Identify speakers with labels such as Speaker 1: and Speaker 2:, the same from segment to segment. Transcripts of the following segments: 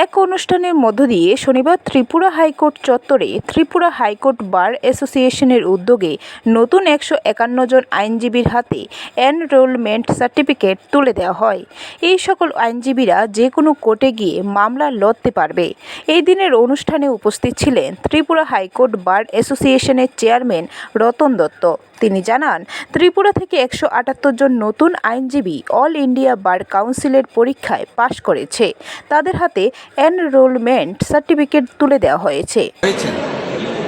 Speaker 1: এক অনুষ্ঠানের মধ্য দিয়ে শনিবার ত্রিপুরা হাইকোর্ট চত্বরে ত্রিপুরা হাইকোর্ট বার অ্যাসোসিয়েশনের উদ্যোগে নতুন একশো একান্ন জন আইনজীবীর হাতে এনরোলমেন্ট সার্টিফিকেট তুলে দেওয়া হয়। এই সকল আইনজীবীরা যে কোনো কোর্টে গিয়ে মামলা লড়তে পারবে। এই দিনের অনুষ্ঠানে উপস্থিত ছিলেন ত্রিপুরা হাইকোর্ট বার অ্যাসোসিয়েশনের চেয়ারম্যান রতন দত্ত। তিনি জানান, ত্রিপুরা থেকে একশো আটাত্তর জন নতুন আইনজীবী অল ইন্ডিয়া বার কাউন্সিলের পরীক্ষায় পাশ করেছে। তাদের হাতে এনরোলমেন্ট সার্টিফিকেট তুলে দেওয়া হয়েছে।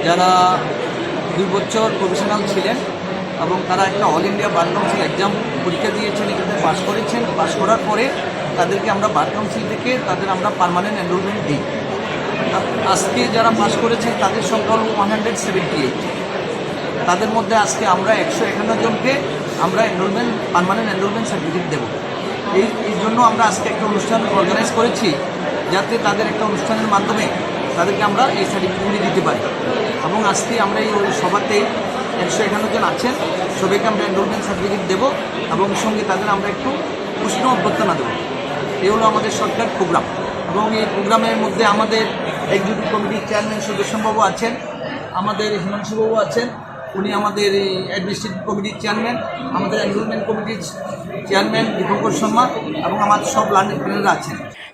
Speaker 2: যারা দুই বছর প্রফেশনাল ছিলেন এবং তারা একটা all India bar council exam পরীক্ষা দিয়েছেন, এখানে পাস করেছেন। পাস করার পরে তাদেরকে আমরা বার কাউন্সিল থেকে তাদের আমরা পারমানেন্ট এনরোলমেন্ট দিই। আজকে যারা পাস করেছেন, তাদের সংখ্যা হল ওয়ান হান্ড্রেড সেভেন্টি এইট তাদের মধ্যে আজকে আমরা একশো একান্ন জনকে আমরা এনরোলমেন্ট পারমানেন্ট এনরোলমেন্ট সার্টিফিকেট দেবো। এই জন্য আমরা আজকে একটা অনুষ্ঠান অর্গানাইজ করেছি। যাতে তাদের একটা অনুষ্ঠানের মাধ্যমে তাদেরকে আমরা এই সার্টিফিকেটগুলি দিতে পারি। এবং আজকে আমরা এই সভাতে একশো একান্ন জন আছেন। সবাইকে আমরা এনরোলমেন্ট সার্টিফিকেট দেবো এবং সঙ্গে তাদের আমরা একটু উষ্ণ অভ্যর্থনা দেবো। এই হলো আমাদের সরকার প্রোগ্রাম এবং এই প্রোগ্রামের মধ্যে আমাদের এক্সিকিউটিভ কমিটির চেয়ারম্যান সুদর্শনবাবু আছেন, আমাদের হিমাংশুবাবু আছেন, উনি আমাদের অ্যাডমিনিস্ট্রেটিভ কমিটির চেয়ারম্যান আমাদের এনরোলমেন্ট কমিটির চেয়ারম্যান দীপঙ্কর শর্মা এবং আমার সব লার্নিং প্লেনাররা আছেন।